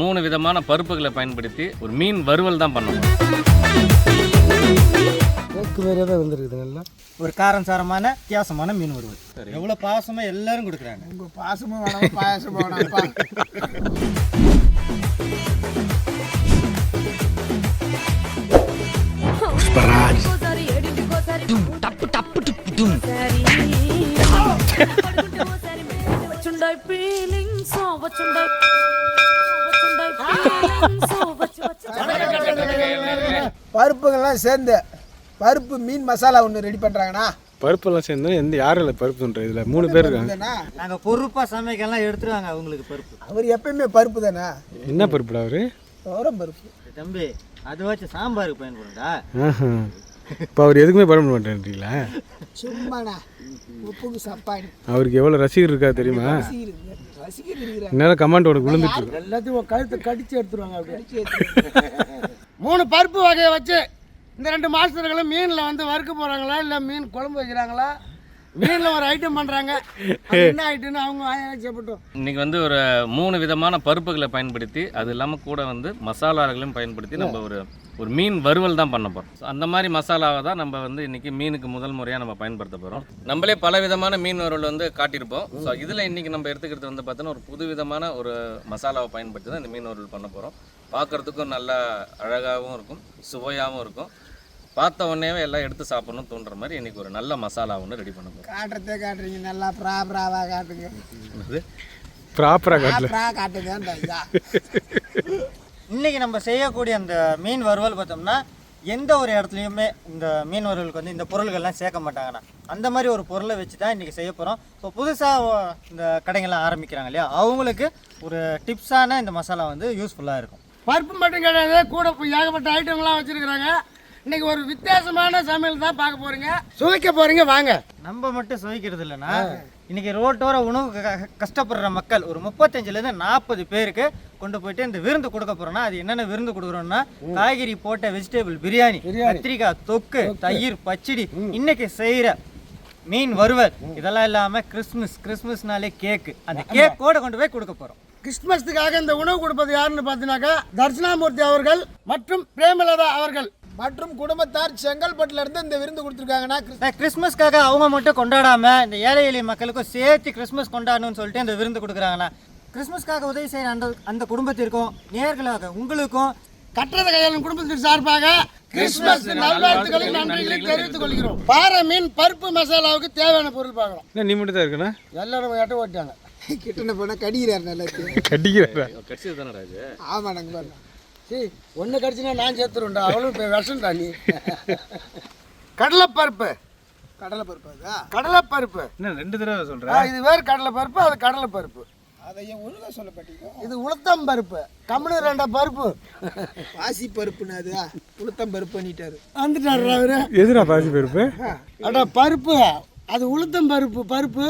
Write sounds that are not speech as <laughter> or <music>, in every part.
மூணு விதமான பருப்புகளை பயன்படுத்தி ஒரு மீன் வறுவல் தான் பண்ணுவோம். போக்கு மாதிரியே தான் வந்துருக்குது நல்லா ஒரு காரம் சாரமான வித்தியாசமான மீன் வறுவல். சரி. எவ்வளோ பாசமாக எல்லாரும் கொடுக்குறாங்க. உங்கள் பாசமும் வேணாம் பாயசமும் வேணாம் டப்பு டப்பு டப்பு டும் பருப்புகள்லாம் சேர்ந்து பருப்பு மீன் மசாலா ஒன்று ரெடி பண்ணுறாங்கண்ணா பருப்பெல்லாம் சேர்ந்து எந்த யாரும் இல்லை பருப்புன்ற இதில் மூணு பேர் இருக்காங்க. நாங்கள் பொறுப்பாக சமைக்கலாம் எடுத்துருவாங்க அவங்களுக்கு பருப்பு. அவர் எப்பயுமே பருப்பு தானே என்ன பருப்புடா அவர்? தோரம் பருப்பு. தம்பி அதை வச்சு சாம்பாருக்கு பயன்படும்டா. இப்போ அவர் எதுக்குமே பயன்பட மாட்டேன்றீங்களா? சும்மாண்ணா உப்புக்கு சப்பாணி அவருக்கு எவ்வளோ ரசிகர் இருக்கா தெரியுமா? ரசிகர் இந்நேரம் கமாண்ட் உனக்கு விழுந்துட்டு இருக்கு எல்லாத்தையும் கழுத்தை கடிச்சு எடுத்துருவாங்க அப்படியே. மூணு பருப்பு வகையை வச்சு இந்த ரெண்டு மாஸ்டர்களும் மீனில் வந்து வறுக்க போகிறாங்களா இல்லை மீன் குழம்பு வைக்கிறாங்களா? மீனில் ஒரு ஐட்டம் பண்ணுறாங்க என்ன ஐட்டம்னு அவங்க ஆச்சப்பட்டோம் இன்னைக்கு வந்து ஒரு மூணு விதமான பருப்புகளை பயன்படுத்தி அது இல்லாமல் கூட வந்து மசாலாக்களையும் பயன்படுத்தி நம்ம ஒரு ஒரு மீன் வறுவல் தான் பண்ண போகிறோம் அந்த மாதிரி மசாலாவை தான் நம்ம வந்து இன்னைக்கு மீனுக்கு முதல் முறையாக நம்ம பயன்படுத்த போகிறோம் நம்மளே பல விதமான மீன் வறுவல் வந்து காட்டியிருப்போம். ஸோ இதில் இன்னைக்கு நம்ம எடுத்துக்கிறது வந்து பார்த்தோன்னா ஒரு புது விதமான ஒரு மசாலாவை பயன்படுத்தி தான் இந்த மீன் வறுவல் பண்ண போகிறோம் பார்க்குறதுக்கும் நல்லா அழகாகவும் இருக்கும் சுவையாகவும் இருக்கும். பார்த்த உடனேவே எல்லாம் எடுத்து சாப்பிடணும் தோன்ற மாதிரி இன்னைக்கு ஒரு நல்ல மசாலா ஒன்று ரெடி பண்ண போகிறோம் காட்டுறதே காட்டுறீங்க நல்லா ப்ராப்பராவாக காட்டுங்க. ப்ராப்பராக காட்டல. ப்ராப்பராக காட்டுங்க இன்றைக்கி நம்ம செய்யக்கூடிய அந்த மீன் வறுவல் பார்த்தோம்னா எந்த ஒரு இடத்துலையுமே இந்த மீன் வறுவலுக்கு வந்து இந்த பொருள்கள்லாம் சேர்க்க மாட்டாங்கண்ணா. அந்த மாதிரி ஒரு பொருளை வச்சு தான் இன்றைக்கி செய்ய போகிறோம் இப்போ புதுசாக இந்த கடைங்கள்லாம் ஆரம்பிக்கிறாங்க இல்லையா? அவங்களுக்கு ஒரு டிப்ஸான இந்த மசாலா வந்து யூஸ்ஃபுல்லாக இருக்கும். பருப்பு மட்டும் கிடையாது கூட ஏகப்பட்ட ஐட்டம்லாம் வச்சுருக்குறாங்க. இன்னைக்கு ஒரு வித்தியாசமான சமையல் தான் பார்க்க போறீங்க. சுவைக்க போறீங்க வாங்க. நம்ம மட்டும் சுவைக்கிறது இல்லைன்னா இன்னைக்கு ரோட்டோர உணவு கஷ்டப்படுற மக்கள் ஒரு முப்பத்தஞ்சுலேருந்து நாற்பது பேருக்கு கொண்டு போயிட்டு இந்த விருந்து கொடுக்க போறோம்னா அது என்னென்ன விருந்து கொடுக்குறோம்னா காய்கறி போட்ட வெஜிடபிள் பிரியாணி கத்திரிக்காய் தொக்கு தயிர் பச்சடி இன்னைக்கு செய்கிற மீன் வறுவல் இதெல்லாம் இல்லாமல் கிறிஸ்மஸ் கிறிஸ்மஸ்னாலே கேக்கு. அந்த கேக்கோட கொண்டு போய் கொடுக்க போகிறோம் கிறிஸ்துமஸ்துக்காக இந்த உணவு கொடுப்பது யாருன்னு பார்த்தீங்கன்னாக்கா தர்ஷனாமூர்த்தி அவர்கள் மற்றும் பிரேமலதா அவர்கள். மற்றும் குடும்பத்தார் செங்கல்பட்டுல இருந்து இந்த விருந்து கொடுத்துருக்காங்கன்னா கிறிஸ்மஸ்க்காக அவங்க மட்டும் கொண்டாடாம இந்த ஏழை எளிய மக்களுக்கும் சேர்த்து கிறிஸ்மஸ் கொண்டாடணும்னு சொல்லிட்டு இந்த விருந்து கொடுக்குறாங்கண்ணா. கிறிஸ்மஸ்க்காக உதவி செய்கிற அந்த அந்த குடும்பத்திற்கும் நேர்களாக உங்களுக்கும் கட்டுறது கையாளும் குடும்பத்தின் சார்பாக கிறிஸ்துமஸ் நல்வாழ்த்துக்களை நன்றிகளை தெரிவித்துக் கொள்கிறோம். பாறை மீன் பருப்பு மசாலாவுக்கு தேவையான பொருள் பார்க்கலாம். என்ன நீ மட்டும் தான் இருக்கண்ணா எல்லாரும் எட்ட ஓட்டாங்க கிட்டன போனா கடிக்கிறார் நல்லா கடிச்சது ராஜு ஆமா நாங்க சரி ஒன்று கடிச்சுனா நான் சேர்த்துருண்டா அவளும் இப்போ விஷம்டா நீ. கடலைப்பருப்பு. கடலைப்பருப்பு அதா கடலைப்பருப்பு. என்ன ரெண்டு தடவை சொல்கிறேன் இது வேறு கடலைப்பருப்பு அது கடலைப்பருப்பு. அதை ஏன் ஒழுங்காக சொல்லப்பட்டீங்க இது உளுத்தம் பருப்பு. கம்முனு ரெண்டா பருப்பு. பாசி பருப்புன்னு அது உளுத்தம் பருப்பு பண்ணிட்டாரு. வந்துட்டாரு அவரு. எதுடா பாசி பருப்பு அடா பருப்பு. அது உளுத்தம் பருப்பு பருப்பு.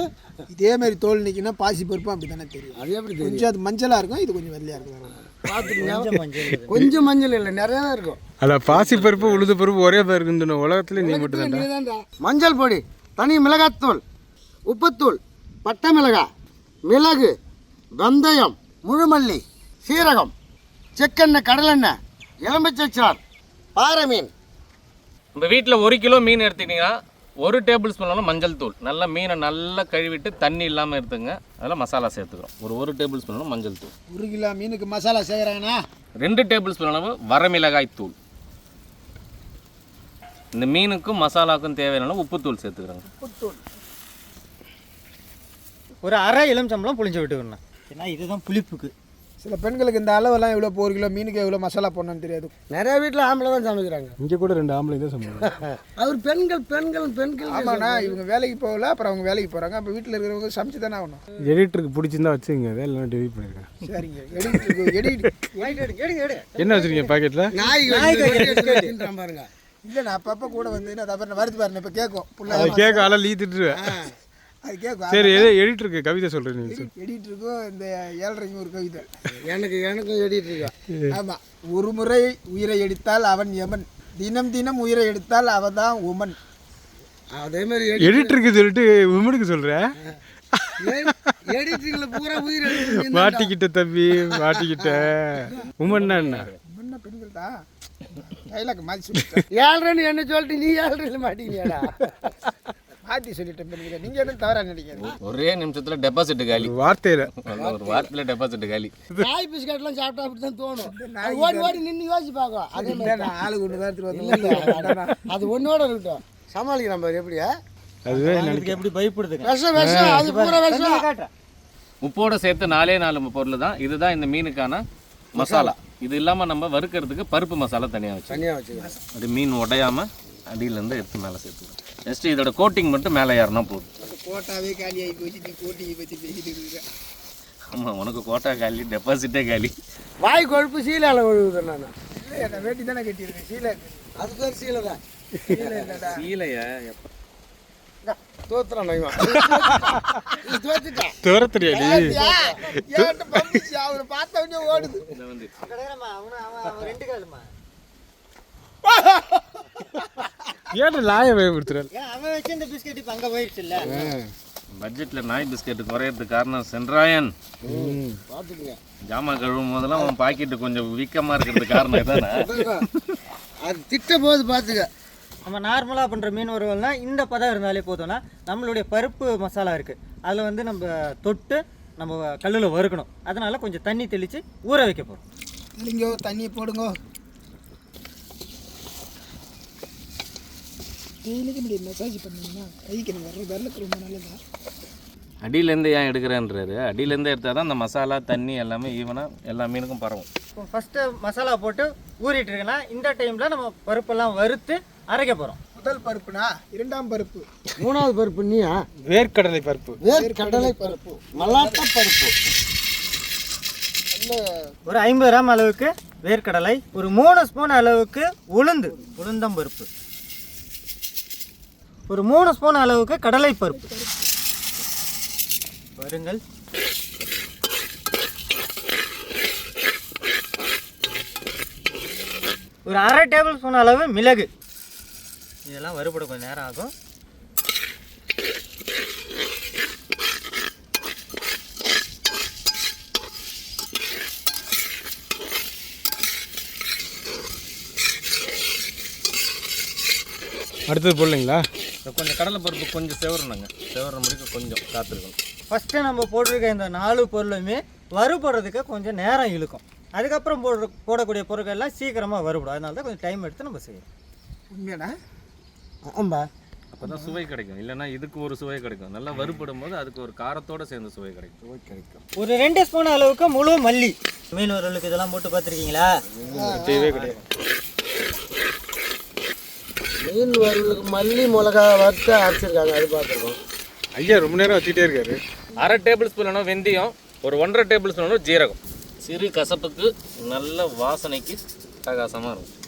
இதே மாதிரி தோல் நிற்கினா பாசி பருப்பு அப்படி தானே தெரியும். அது எப்படி கொஞ்சம் அது மஞ்சளாக இருக்கும் இது கொஞ்சம் வெள்ளையாக இருக்கும். பார்த்துக்கோங்க கொஞ்சம் மஞ்சள் இல்லை நிறையா தான் இருக்கும். அட பாசி பருப்பு உளுது பருப்பு ஒரே பேர் இருக்குன்னு உலகத்துல நீ மட்டும் தான் மஞ்சள் பொடி தனி மிளகாத்தூள் உப்புத்தூள் பட்டை மிளகாய் மிளகு வெந்தயம் முழுமல்லி சீரகம் செக்கெண்ணெய் கடலெண்ணெய் எலும்பிச்சை சார் பாறை மீன். நம்ம வீட்டில் ஒரு கிலோ மீன் எடுத்துக்கிட்டிங்கன்னா ஒரு டேபிள் ஸ்பூன் மஞ்சள் தூள். நல்லா மீனை நல்லா கழுவிட்டு தண்ணி இல்லாமல் எடுத்துங்க. அதில் மசாலா சேர்த்துக்கிறோம். ஒரு ஒரு டேபிள் ஸ்பூன் மஞ்சள் தூள். ஒரு கிலோ மீனுக்கு மசாலா செய்கிறாங்கண்ணா ரெண்டு டேபிள் ஸ்பூன் அளவு வரமிளகாய் தூள். இந்த மீனுக்கும் மசாலாவுக்கும் தேவையான உப்புத்தூள் சேர்த்துக்கிறோங்க. உப்புத்தூள். ஒரு அரை எலுமிச்சம்பளம் புளிஞ்சு விட்டுக்கணும். ஏன்னா இதுதான் புளிப்புக்கு. சில பெண்களுக்கு இந்த அளவெல்லாம் எவ்வளோ ஒரு கிலோ மீனுக்கு எவ்வளோ மசாலா போடணும்னு தெரியாது. நிறைய வீட்டில் ஆம்பளை தான் சமைக்கிறாங்க. இங்கே கூட ரெண்டு ஆம்பளை தான் சம்பளம் <laughs> அவர் பெண்கள் பெண்கள் பெண்கள் ஆமாண்ணா இவங்க வேலைக்கு போகல அப்புறம் அவங்க வேலைக்கு போகிறாங்க அப்போ வீட்டில் இருக்கிறவங்க சமைச்சு தானே ஆகணும். எடிட்டருக்கு பிடிச்சிருந்தா வச்சுங்க இல்லைன்னா டெலிட் பண்ணிருக்கேன். சரிங்க எடிட் எடிட் என்ன வச்சிருக்கீங்க பாக்கெட்டில் நாய் பாருங்க. இல்லைண்ணா அப்பப்போ கூட வந்து நான் தவிர வருது பாருங்க இப்போ கேட்கும். புள்ள அதை கேட்க ஆளா லீ திட்டுருவேன் அது கேட்கும் சரி எது எடிட்டருக்கு கவிதை சொல்கிறேன் நீ சொல்லு. எடிட் இருக்கும். இந்த ஏழரைக்கும் ஒரு கவிதை. எனக்கு எனக்கும் எடிட் இருக்கும் ஆமாம் ஒரு முறை உயிரை எடுத்தால் அவன் யமன் தினம் தினம் உயிரை எடுத்தால் அவன் தான் உமன். அதே மாதிரி எடிட்டருக்கு சொல்லிட்டு உமனுக்கு சொல்கிறேன் எடிட்டிங்ல பூரா உயிர் எடுத்து மாட்டிக்கிட்ட தம்பி மாட்டிக்கிட்ட. உமன்னா என்ன? பெண்கள் தான் டைலாக் சொல்லிட்டேன். ஏழ்றன்னு என்ன சொல்லிட்டு நீ ஏழ்றையில் மாட்டீங்கடா மாற்றி சொல்லிட்டேன் பெண்கள் நீங்கள் எதுவும் தவறாக நினைக்காது ஒரே நிமிஷத்துல டெபாசிட் காலி. வார்த்தையில. ஒரு வாரத்துல டெபாசிட் காலி. நாய் பிஸ்கட்லாம் சாப்பிட்டா அப்படி தான் தோணும் ஓடி ஓடி நின்று யோசிச்சு பார்க்கும். அதே. ஆளு கொண்டு தான் அது ஒன்னோட இருக்கட்டும். சமாளிக்கலாம் பாரு எப்படியா? அதுவே இதுக்கு எப்படி பயப்படுதுங்க? விஷம் விஷம் அது பூரா விஷம். உப்போட சேர்த்து நாலே நாலு பொருள் தான். இதுதான் இந்த மீனுக்கான மசாலா. இது இல்லாம நம்ம வறுக்கிறதுக்கு பருப்பு மசாலா தனியா வச்சு தனியாக வச்சுக்கலாம். அது மீன் உடையாம அடியிலேருந்து எடுத்து மேலே சேர்த்துக்கலாம். ஜஸ்ட் இதோட கோட்டிங் மட்டும் மேலே ஏறினா போதும். கோட்டாவே காலி ஆகி போச்சு நீ கோட்டியை பற்றி பேசிட்டு இருக்க. ஆமாம் உனக்கு கோட்டா காலி டெபாசிட்டே காலி. வாய் கொழுப்பு சீலால ஒழுகுது நான். இல்லை நான் வேட்டி தானே கட்டியிருக்கேன் சீலை. அது பேர் சீலை தான். சீலை இல்லைடா. சீலையா? தோத்துறான் இவன். இது தோத்துட்டான் துரத்துறியாடி ஓடுது. அவனு அவன் அவன் ரெண்டு காலுமா? <laughs> ஏன் லாய பயப்படுத்துறாரு ஏன் அவன் வச்சு இந்த பிஸ்கெட் இப்போ அங்கே போயிடுச்சு இல்லை பட்ஜெட்டில் நாய் பிஸ்கெட் குறையறதுக்கு காரணம் சென்றாயன். பார்த்துக்குங்க ஜாமான் கழுவும் போதெல்லாம் அவன் பாக்கெட்டு கொஞ்சம் வீக்கமாக இருக்கிறதுக்கு காரணம் இதானே? அது திட்ட போது பார்த்துக்க நம்ம நார்மலாக பண்ணுற மீன் வறுவல்னா இந்த பதம் இருந்தாலே போதும்னா நம்மளுடைய பருப்பு மசாலா இருக்குது அதில் வந்து நம்ம தொட்டு நம்ம கல்லில் வறுக்கணும். அதனால் கொஞ்சம் தண்ணி தெளித்து ஊற வைக்க போகிறோம் இல்லைங்கோ தண்ணியை போடுங்கோ. டெய்லிக்கு இப்படி மசாஜ் பண்ணீங்கன்னா கைக்கு வர்ற விரலுக்கு ரொம்ப நல்லதா? அடியிலேருந்து ஏன் எடுக்கிறேன்றாரு? அடியிலேருந்து எடுத்தால் தான் அந்த மசாலா தண்ணி எல்லாமே ஈவனாக எல்லா மீனுக்கும் பரவும். இப்போ ஃபஸ்ட்டு மசாலா போட்டு ஊறிட்டு இருக்குன்னா இந்த டைமில் நம்ம பருப்பெல்லாம் வறுத்து அரைக்க போகிறோம் முதல் பருப்புனா இரண்டாம் பருப்பு. மூணாவது பருப்பு நீயா? வேர்க்கடலை பருப்பு. வேர் கடலை பருப்பு. மல்லாட்ட பருப்பு. ஒரு ஐம்பது கிராம் அளவுக்கு வேர்க்கடலை ஒரு மூணு ஸ்பூன் அளவுக்கு உளுந்து உளுந்தம் பருப்பு. ஒரு மூணு ஸ்பூன் அளவுக்கு கடலை பருப்பு. வருங்கள் ஒரு அரை டேபிள் ஸ்பூன் அளவு மிளகு. இதெல்லாம் வறுபட கொஞ்சம் நேரம் ஆகும். அடுத்தது போடலைங்களா? கொஞ்சம் கடலை பருப்பு கொஞ்சம் செவரணுங்க. செவற முடிக்க கொஞ்சம் காத்திருக்கணும். ஃபஸ்ட்டு நம்ம போட்டிருக்க இந்த நாலு பொருளுமே வறுபடுறதுக்கு கொஞ்சம் நேரம் இழுக்கும். அதுக்கப்புறம் போடுற போடக்கூடிய பொருட்கள் எல்லாம் சீக்கிரமாக வறுபடும். அதனால தான் கொஞ்சம் டைம் எடுத்து நம்ம செய்யணும். உண்மையாடா? ஆம்பா அப்போ தான் சுவை கிடைக்கும். இல்லைன்னா இதுக்கு ஒரு சுவை கிடைக்கும். நல்லா வறுபடும் போது அதுக்கு ஒரு காரத்தோட சேர்ந்து சுவை கிடைக்கும். கிடைக்கும். ஒரு ரெண்டு ஸ்பூன் அளவுக்கு முழு மல்லி. மீன் வறுவலுக்கு இதெல்லாம் போட்டு பார்த்துருக்கீங்களா? தேவையே கிடையாது. மீன் வறுவலுக்கு மல்லி மிளகா வறுத்து அரைச்சிருக்காங்க. அது பார்த்துருக்கோம். ஐயா ரொம்ப நேரம் வச்சுட்டே இருக்காரு. அரை டேபிள் ஸ்பூன் வெந்தயம் ஒரு ஒன்றரை டேபிள் ஸ்பூன் ஜீரகம். சிறு கசப்புக்கு நல்ல வாசனைக்கு பிரகாசமாக இருக்கும்.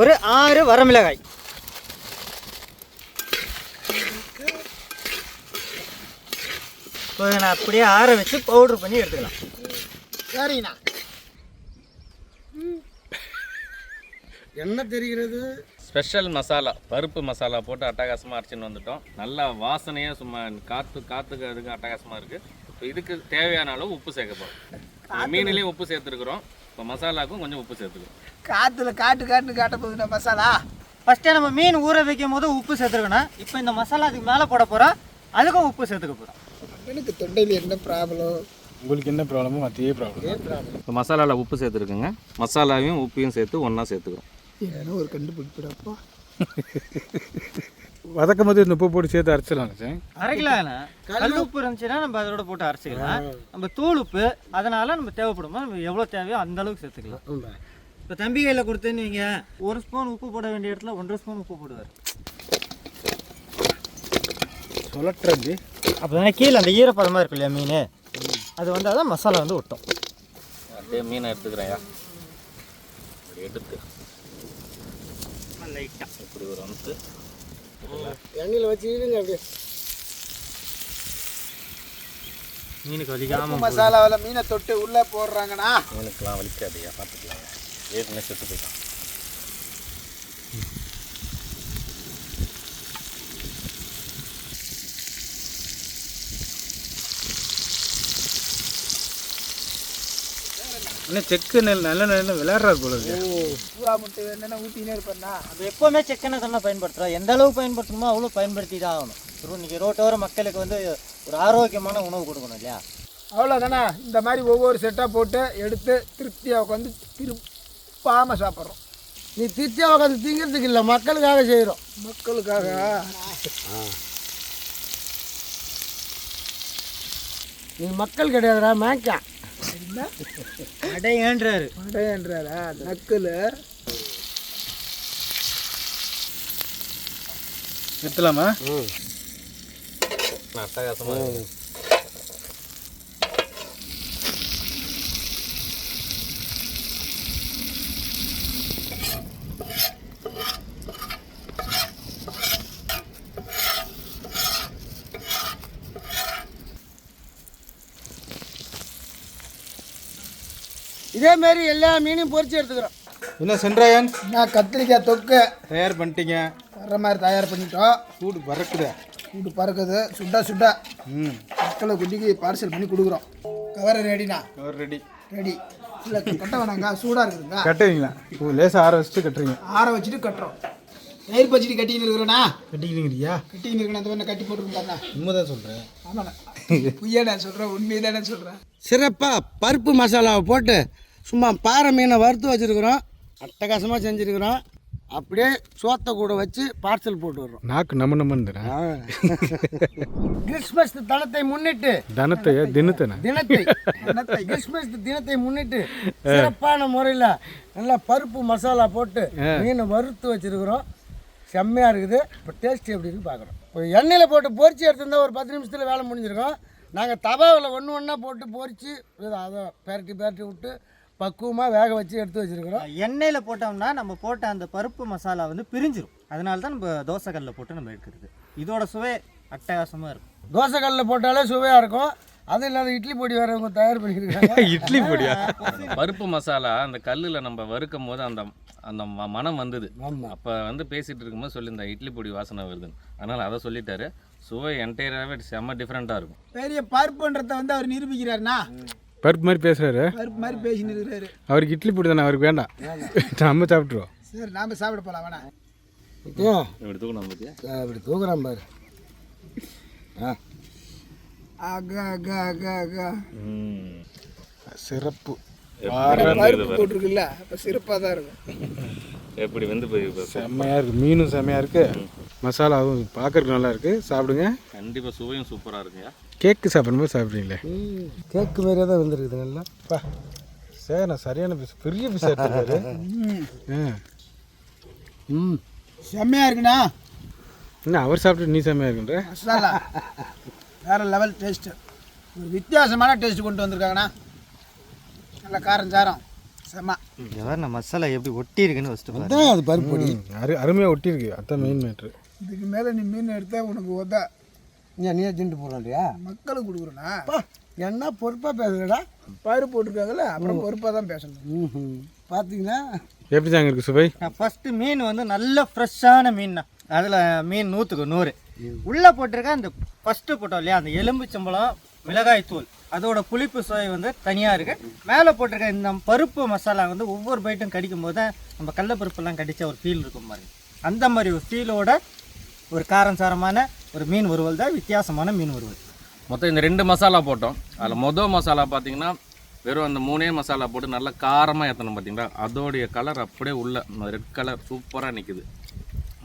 ஒரு ஆறு வரமிளகாய். இப்போ நான் அப்படியே ஆற வச்சு பவுட்ரு பண்ணி எடுத்துக்கலாம். சரிண்ணா என்ன தெரிகிறது? ஸ்பெஷல் மசாலா பருப்பு மசாலா போட்டு அட்டகாசமாக அரைச்சின்னு வந்துட்டோம். நல்லா வாசனையாக சும்மா காற்று காற்றுக்கு அதுக்கு அட்டகாசமாக இருக்குது இப்போ இதுக்கு தேவையான அளவு உப்பு சேர்க்க போகிறோம் மீனிலையும் உப்பு சேர்த்துருக்குறோம். இப்போ மசாலாவுக்கும் கொஞ்சம் உப்பு சேர்த்துக்கிறோம் காற்றுல காட்டு காட்டுன்னு காட்ட போகுதுண்ணா மசாலா. ஃபஸ்ட்டே நம்ம மீன் ஊற வைக்கும் போது உப்பு சேர்த்துருக்கணும். இப்போ இந்த மசாலா அதுக்கு மேலே போட போகிறோம் அதுக்கும் உப்பு சேர்த்துக்க போகிறோம் எனக்கு தொண்டையில் என்ன ப்ராப்ளம் உங்களுக்கு என்ன ப்ராப்ளமோ அதே ப்ராப்ளம் இப்போ மசாலாவில் உப்பு சேர்த்துருக்குங்க. மசாலாவையும் உப்பையும் சேர்த்து ஒன்றா சேர்த்துக்கிறோம். ஏன்னா ஒரு கண்டுபிடிப்பிடப்பா. வதக்கும் போது இந்த உப்பு போட்டு சேர்த்து அரைச்சிடலாங்க சார் அரைக்கலாம் கல் உப்பு இருந்துச்சுன்னா நம்ம அதோட போட்டு அரைச்சிக்கலாம். நம்ம தூள் உப்பு அதனால நம்ம தேவைப்படுமோ நம்ம எவ்வளோ தேவையோ அந்த அளவுக்கு சேர்த்துக்கலாம். இப்போ தம்பி கையில் கொடுத்தேன்னு ஒரு ஸ்பூன் உப்பு போட வேண்டிய இடத்துல ஒன்றரை ஸ்பூன் உப்பு போடுவார். சுழட்டுறது அப்போ தானே கீழே அந்த ஈரப்பதமாக இருக்கு இல்லையா மீன்? அது வந்தால் தான் மசாலா வந்து ஒட்டும். அப்படியே மீனை எடுத்துக்கிறேன்யா அப்படி எடுத்து லைட்டாக இப்படி ஒரு அமுத்து எண்ணெயில் வச்சு அப்படியே. மீனுக்கு வலிக்காமல் மசாலாவில் மீனை தொட்டு உள்ளே போடுறாங்கண்ணா. மீனுக்கெலாம் வலிக்காதையா பார்த்துக்கலாம் ஏற்கனவே செத்து போயிட்டான். இன்னும் செக்கு நெல் நல்ல நெல்ல விளையாடுறாரு போல இருக்கு. பூரா முட்டை வேணும்னா ஊற்றினே இருப்பேன்னா அது எப்போவுமே செக்கெண்ணெய் தானே பயன்படுத்துகிறோம் எந்த அளவு பயன்படுத்தணுமோ அவ்வளோ பயன்படுத்தி தான் ஆகணும். இன்னைக்கு ரோட்டோர மக்களுக்கு வந்து ஒரு ஆரோக்கியமான உணவு கொடுக்கணும் இல்லையா? அவ்வளோதானே இந்த மாதிரி ஒவ்வொரு செட்டாக போட்டு எடுத்து திருப்தியாக உட்காந்து திருப்பாமல் சாப்பிட்றோம். நீ திருச்சியாக உட்காந்து திங்கிறதுக்கு இல்லை மக்களுக்காக செய்கிறோம் மக்களுக்காக? நீ மக்கள் கிடையாதுடா மேய்க்கா அடையன்றாரு. அடையன்றாரா? நக்கல். நிறுத்தலாமா? அட்டகாசமாக மாதிரி எல்லா மீனையும் பொரிச்சு எடுத்துக்கிறோம். என்ன சென்றாயன்? நான் கத்திரிக்காய் தொக்கு தயார் பண்ணிட்டீங்க. வர்ற மாதிரி தயார் பண்ணிட்டோம். சூடு பறக்குதே. கூட்டு பறக்குது. சுட்டா சுட்டா ம். மக்களை குட்டிக்கு பார்சல் பண்ணி கொடுக்குறோம். கவரை ரெடிண்ணா அவர் ரெடி ரெடி இல்லை கட்ட வேணாங்க சூடாக இருக்குதுங்க கட்டுவீங்களா ஓ லேசாக ஆற வச்சுட்டு கட்டுறீங்க. ஆற வச்சுட்டு கட்டுறோம். நெய் பச்சிட்டு கட்டின்னு இருக்கிறேண்ணா கட்டிக்கிறீங்கய்யா கட்டின்னு இருக்கேன் அந்த மாதிரி கட்டி போட்டுருக்காண்ணா உண்மைதான் சொல்கிறேன் ஆமாண்ணா. பொய்யா நான் சொல்கிறேன் உண்மையை தானே சொல்கிறேன் சிறப்பாக பருப்பு மசாலாவை போட்டு சும்மா பாறை மீனை வறுத்து வச்சுருக்குறோம். அட்டகாசமாக செஞ்சுருக்குறோம். அப்படியே சோத்தை கூட வச்சு பார்சல் போட்டு விடுறோம் நாக்கு நம்ம நம்மன்னு கிறிஸ்மஸ் தனத்தை முன்னிட்டு. தனத்தையா தினத்தனை? தினத்தை. கிறிஸ்மஸ் தினத்தை முன்னிட்டு சிறப்பான முறையில் நல்லா பருப்பு மசாலா போட்டு மீனை வறுத்து வச்சிருக்கிறோம். செம்மையாக இருக்குது. இப்போ டேஸ்ட் எப்படி இருக்குன்னு பார்க்குறோம். இப்போ எண்ணெயில் போட்டு பொரிச்சு எடுத்திருந்தா ஒரு பத்து நிமிஷத்தில் வேலை முடிஞ்சிருக்கும். நாங்கள் தவாவில் ஒன்று ஒன்றா போட்டு பொரிச்சு அதை பெரட்டி பெரட்டி விட்டு பக்குவமாக வேக வச்சு எடுத்து வச்சிருக்கிறோம். எண்ணெயில் போட்டோம்னா நம்ம போட்ட அந்த பருப்பு மசாலா வந்து பிரிஞ்சிரும். அதனால தான் நம்ம தோசைக்கல்லில் போட்டு நம்ம எடுக்கிறது. இதோட சுவை அட்டகாசமாக இருக்கும். தோசைக்கல்லில் போட்டாலே சுவையாக இருக்கும். அது இல்லாத இட்லி பொடி வேறு தயார் பண்ணியிருக்காங்க <laughs> இட்லி பொடியா? பருப்பு மசாலா அந்த கல்லில் நம்ம வறுக்கும் போது அந்த அந்த ம- மனம் வந்தது. அப்போ வந்து பேசிட்டு இருக்கும்போது சொல்லியிருந்தா இட்லி பொடி வாசனை வருதுன்னு. அதனால் அதை சொல்லிட்டாரு. சுவை என்டையராகவே செம்ம டிஃப்ரெண்ட்டாக இருக்கும். பெரிய பருப்புன்றத வந்து அவர் நிரூபிக்கிறாருண்ணா. பருப்பு மாதிரி பேசுகிறாரு பருப்பு மாதிரி பேசின்னு இருக்கிறாரு. அவருக்கு இட்லி பொடி தானே அவருக்கு வேண்டாம். நம்ம சாப்பிட்ருவோம் சரி நாம சாப்பிட போகலாம் வேணா ஓகே இப்படி தூக்கணும் அப்படி தூக்குறான் பாரு. ஆ. ஆகா ஆகா ஆகா ஆகா சிறப்பு. போட்டிருக்குல்ல அப்போ சிறப்பாக தான் இருக்கும். எப்படி வந்து போய் செம்மையாக இருக்குது மீனும் செம்மையாக இருக்குது மசாலாவும் பார்க்கறதுக்கு நல்லா இருக்குது சாப்பிடுங்க. கண்டிப்பாக சுவையும் சூப்பராக இருக்குங்க கேக்கு சாப்பிடும்போது சாப்பிட்றீங்களே? கேக்கு மாதிரியே தான் வந்துருக்குது நல்லா பா. சார் நான் சரியான பீஸ் பெரிய பீஸ் எடுத்துருக்காரு. ம். செம்மையாக இருக்குண்ணா. என்ன அவர் சாப்பிட்டு நீ செம்மையாக இருக்குன்ற? மசாலா. வேற லெவல் டேஸ்ட்டு ஒரு வித்தியாசமான டேஸ்ட் கொண்டு வந்திருக்காங்கண்ணா. நல்ல காரம் சாரம். செம்ம. மசாலா எப்படி ஒட்டி இருக்குன்னு ஃபஸ்ட்டு அதான் அது பருப்பு அரு அருமையாக ஒட்டியிருக்கு அதான் மெயின் மேட்ரு இதுக்கு மேலே நீ மீன் எடுத்தா உனக்கு உத. ஏன் நீயே தின்ட்டு போகலாண்டியா மக்களுக்கு கொடுக்குறேண்ணா அப்பா என்ன பொறுப்பாக பேசுகிறடா பருப்பு போட்டிருக்காங்கல்ல அப்புறம் பொறுப்பாக தான் பேசணும். ம் பார்த்தீங்கன்னா எப்படி தாங்க இருக்குது சுவை ஃபஸ்ட்டு மீன் வந்து நல்ல ஃப்ரெஷ்ஷான மீன் தான் அதில் மீன் நூற்றுக்கு நூறு. உள்ளே போட்டிருக்க அந்த ஃபஸ்ட்டு போட்டோம் இல்லையா? அந்த எலும்புச்சம்பழம் மிளகாய் தூள் அதோட புளிப்பு சுவை வந்து தனியாக இருக்குது மேலே போட்டிருக்க இந்த பருப்பு மசாலா வந்து ஒவ்வொரு பைட்டும் கடிக்கும் போது தான் நம்ம கடலப்பருப்பெல்லாம் கடிச்ச ஒரு ஃபீல் இருக்கும் மாதிரி அந்த மாதிரி ஒரு ஃபீலோட ஒரு காரம் சாரமான ஒரு மீன் வறுவல் தான் வித்தியாசமான மீன் வறுவல். மொத்தம் இந்த ரெண்டு மசாலா போட்டோம். அதில் மொதல் மசாலா பார்த்தீங்கன்னா வெறும் அந்த மூணே மசாலா போட்டு நல்லா காரமாக ஏற்றணும் பார்த்தீங்களா அதோடைய கலர் அப்படியே உள்ள ரெட் கலர் சூப்பராக நிற்குது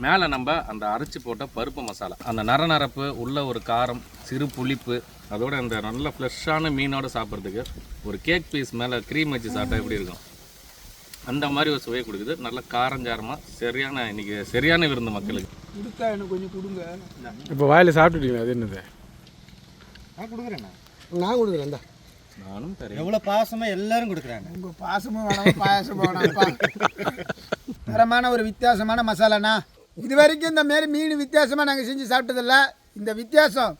மேலே நம்ம அந்த அரைச்சி போட்ட பருப்பு மசாலா அந்த நர நரப்பு உள்ள ஒரு காரம் சிறு புளிப்பு அதோட அந்த நல்ல ஃப்ரெஷ்ஷான மீனோட சாப்பிட்றதுக்கு ஒரு கேக் பீஸ் மேலே க்ரீம் வச்சு சாப்பிட்டா எப்படி இருக்கும்? அந்த மாதிரி ஒரு சுவையை கொடுக்குது. நல்ல காரஞ்சாரமாக சரியான இன்னைக்கு சரியான விருந்து மக்களுக்கு. கொடுத்தா எனக்கு கொஞ்சம் கொடுங்க. இப்போ வாயில் சாப்பிட்டுட்டீங்களா? அது என்னது? நான் கொடுக்குறேண்ணா. நான் கொடுக்குறேன். நானும் தரேன். எவ்வளோ பாசமாக எல்லாரும் கொடுக்குறாங்க. உங்கள் பாசமும் வேணாம் பாயசமும் வேணாம்ப்பா தரமான ஒரு வித்தியாசமான மசாலாண்ணா. இது வரைக்கும் இந்த மாரி மீன் வித்தியாசமாக நாங்கள் செஞ்சு சாப்பிட்டதில்ல. இந்த வித்தியாசம்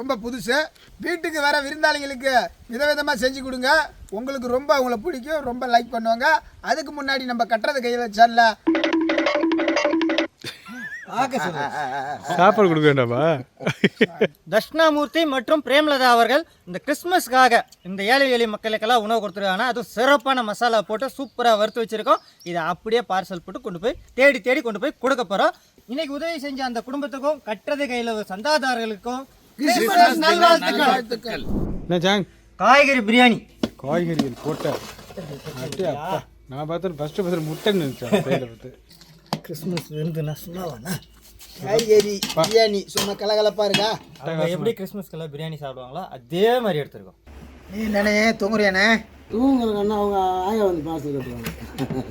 ரொம்ப புதுசு. வீட்டுக்கு வர விருந்தாளிங்களுக்கு விதவிதமாக செஞ்சு கொடுங்க. உங்களுக்கு ரொம்ப அவங்கள பிடிக்கும் ரொம்ப லைக் பண்ணுவாங்க. அதுக்கு முன்னாடி நம்ம கட்டுறது கையில் சேனல சாப்பாடு கொடுக்க வேண்டாமா? தட்சிணாமூர்த்தி மற்றும் பிரேமலதா அவர்கள் இந்த கிறிஸ்மஸ்க்காக இந்த ஏழை எளிய மக்களுக்கெல்லாம் உணவு கொடுத்துருக்காங்க. அதுவும் சிறப்பான மசாலா போட்டு சூப்பராக வறுத்து வச்சிருக்கோம். இதை அப்படியே பார்சல் போட்டு கொண்டு போய் தேடி தேடி கொண்டு போய் கொடுக்க போகிறோம் இன்னைக்கு உதவி செஞ்ச அந்த குடும்பத்துக்கும் கட்டுறது கையில் சந்தாதாரர்களுக்கும் காய்கறி பிரியாணி. காய்கறிகள் போட்ட. அப்பா நான் பார்த்தேன் ஃபஸ்ட்டு ஃபஸ்ட்டு முட்டைன்னு நினச்சேன் கிறிஸ்மஸ் விருந்துனா சொன்னாவாண்ணா காய்கறி பிரியாணி சும்மா கலகலப்பா இருக்கா? எப்படி கிறிஸ்மஸ்க்கெல்லாம் பிரியாணி சாப்பிடுவாங்களோ அதே மாதிரி எடுத்திருக்கோம். நீ என்னண்ணே தூங்குறியாண்ணே? தூங்குறதுன்னா அவங்க ஆயா வந்து பாசல் கட்டுவாங்க.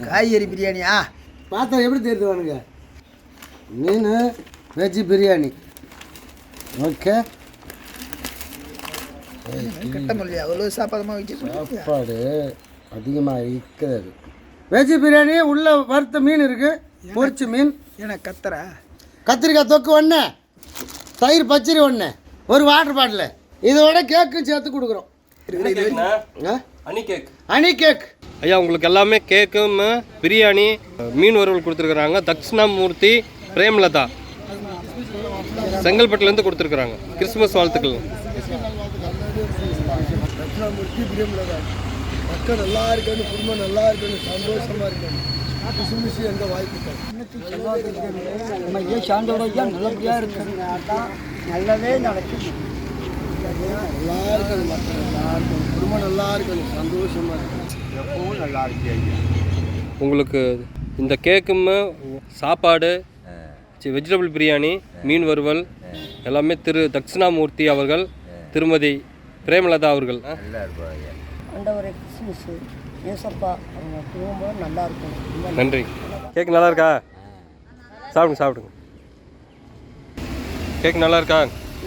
காய்கறி பிரியாணியா? பார்த்தா எப்படி தெரிஞ்சுவானுங்க மீன் வெஜ் பிரியாணி. ஓகே அவ்வளோ சாப்பாடு அதிகமாக இருக்கிறது வெஜ் பிரியாணி உள்ள வறுத்த மீன் இருக்கு பொரிச்ச மீன். ஏன்னா கத்துறா கத்திரிக்காய் தொக்கு ஒன்று தயிர் பச்சரி ஒன்று ஒரு வாட்டர் பாட்டில் இதோட கேக்கும் சேர்த்து கொடுக்குறோம். ஆ? அணி கேக் ஐயா உங்களுக்கு எல்லாமே கேக்கும் பிரியாணி மீன் வறுவல் கொடுத்துருக்குறாங்க. தட்சிணாமூர்த்தி பிரேமலதா. செங்கல்பட்டுலேருந்து கொடுத்துருக்குறாங்க. கிறிஸ்துமஸ் வாழ்த்துக்கள். மக்கள் நல்லா இருக்கணும் குடும்பம் நல்லா இருக்கணும் சந்தோஷமா இருக்கணும். எந்த வாய்ப்பு நம்ம ஏன் சாந்தோட ஐயா நல்லபடியாக இருக்கணும் அதான் நல்லதே நடக்கும் நல்லா இருக்கணும் மக்கள் நல்லா இருக்கணும் குடும்பம் நல்லா இருக்கணும். சந்தோஷமா இருக்கணும். எப்பவும் நல்லா இருக்கு உங்களுக்கு இந்த கேக்கும் சாப்பாடு வெஜிடபிள் பிரியாணி மீன் வறுவல் எல்லாமே திரு தட்சிணாமூர்த்தி அவர்கள் திருமதி பிரேமலதா அவர்கள். நன்றி. கேக் நல்லா இருக்கா? சாப்பிடுங்க சாப்பிடுங்க. கேக் நல்லா இருக்கா?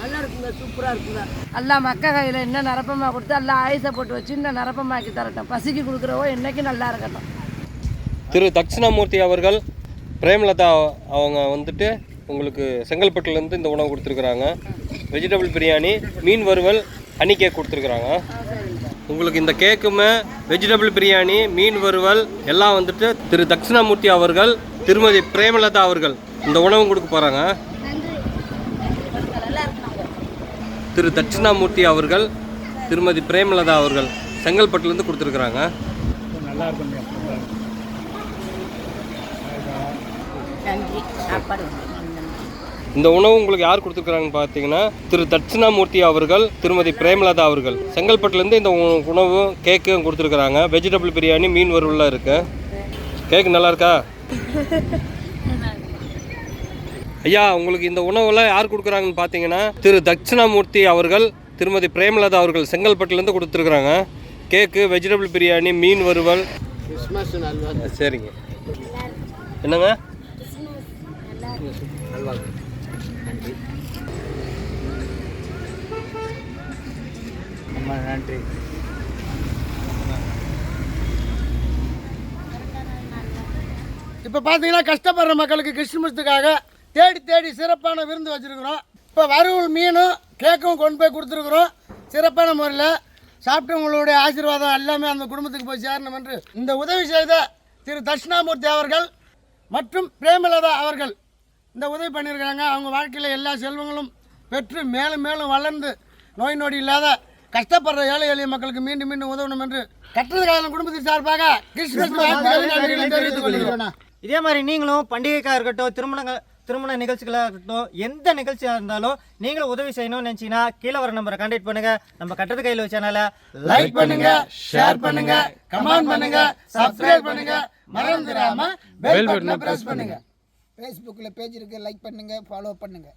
நல்லா இருக்குங்க சூப்பராக இருக்குங்க. எல்லாம் மக்க கையில் என்ன நிரப்பமாக கொடுத்து எல்லாம் ஆயுசை போட்டு வச்சு இன்னும் நிரப்பமாக்கி தரட்டும். பசிக்கு கொடுக்குறவோ என்னைக்கும் நல்லா இருக்கட்டும். திரு தட்சிணாமூர்த்தி அவர்கள் பிரேமலதா அவங்க வந்துட்டு உங்களுக்கு செங்கல்பட்டுலேருந்து இந்த உணவு கொடுத்துருக்குறாங்க. வெஜிடபிள் பிரியாணி மீன் வறுவல் ஹனி கேக் கொடுத்துருக்குறாங்க. உங்களுக்கு இந்த கேக்குமே வெஜிடபிள் பிரியாணி மீன் வறுவல் எல்லாம் வந்துட்டு திரு தட்சிணாமூர்த்தி அவர்கள் திருமதி பிரேமலதா அவர்கள் இந்த உணவும் கொடுக்க போகிறாங்க திரு தட்சிணாமூர்த்தி அவர்கள் திருமதி பிரேமலதா அவர்கள் செங்கல்பட்டுலேருந்து கொடுத்துருக்குறாங்க. நல்லா நன்றி. சாப்பாடு இந்த உணவு உங்களுக்கு யார் கொடுத்துருக்குறாங்கன்னு பார்த்தீங்கன்னா திரு தட்சிணாமூர்த்தி அவர்கள் திருமதி பிரேமலதா அவர்கள். செங்கல்பட்டுலேருந்து இந்த உ- உணவு கேக்கு கொடுத்துருக்குறாங்க. வெஜிடபிள் பிரியாணி மீன் வறுவல்லாம் இருக்கு. கேக் நல்லா இருக்கா? ஐயா உங்களுக்கு இந்த உணவெல்லாம் யார் கொடுக்குறாங்கன்னு பார்த்தீங்கன்னா திரு தட்சிணாமூர்த்தி அவர்கள் திருமதி பிரேமலதா அவர்கள் செங்கல்பட்டுலேருந்து கொடுத்துருக்குறாங்க. கேக்கு வெஜிடபிள் பிரியாணி மீன் வறுவல். கிறிஸ்மஸ் நல்வா ரொம்ப நன்றி இப்போ பார்த்தீங்கன்னா கஷ்டப்படுற மக்களுக்கு கிறிஸ்துமஸுக்காக தேடி தேடி சிறப்பான விருந்து வச்சுருக்குறோம் இப்போ வறுவல் மீனும் கேக்கும் கொண்டு போய் கொடுத்துருக்குறோம் சிறப்பான முறையில் சாப்பிட்டவங்களுடைய ஆசீர்வாதம் எல்லாமே அந்த குடும்பத்துக்கு போய் சேரணும் என்று இந்த உதவி செய்த திரு தட்சிணாமூர்த்தி அவர்கள் மற்றும் பிரேமலதா அவர்கள் இந்த உதவி பண்ணியிருக்காங்க அவங்க வாழ்க்கையில் எல்லா செல்வங்களும் பெற்று மேலும் மேலும் வளர்ந்து நோய் நொடி இல்லாத கஷ்டப்படுற ஏழை எளிய மக்களுக்கு மீண்டும் மீண்டும் உதவணும் என்று கட்டுறது காலம் குடும்பத்தின் சார்பாக கொள்கிறோம் இதே மாதிரி நீங்களும் பண்டிகைக்காக இருக்கட்டும் திருமணங்க திருமண நிகழ்ச்சிகளாக இருக்கட்டும் எந்த நிகழ்ச்சியாக இருந்தாலும் நீங்களும் உதவி செய்யணும்னு நினச்சிங்கன்னா கீழே வர நம்பரை கான்டாக்ட் பண்ணுங்க. நம்ம கட்டது கையில் சேனலை லைக் பண்ணுங்க ஷேர் பண்ணுங்க கமெண்ட் பண்ணுங்க சப்ஸ்கிரைப் பண்ணுங்க. மறந்துடாம பெல் பட்டனை பிரஸ் பண்ணுங்க. ஃபேஸ்புக்கில் பேஜ் இருக்குது லைக் பண்ணுங்கள் ஃபாலோ பண்ணுங்கள்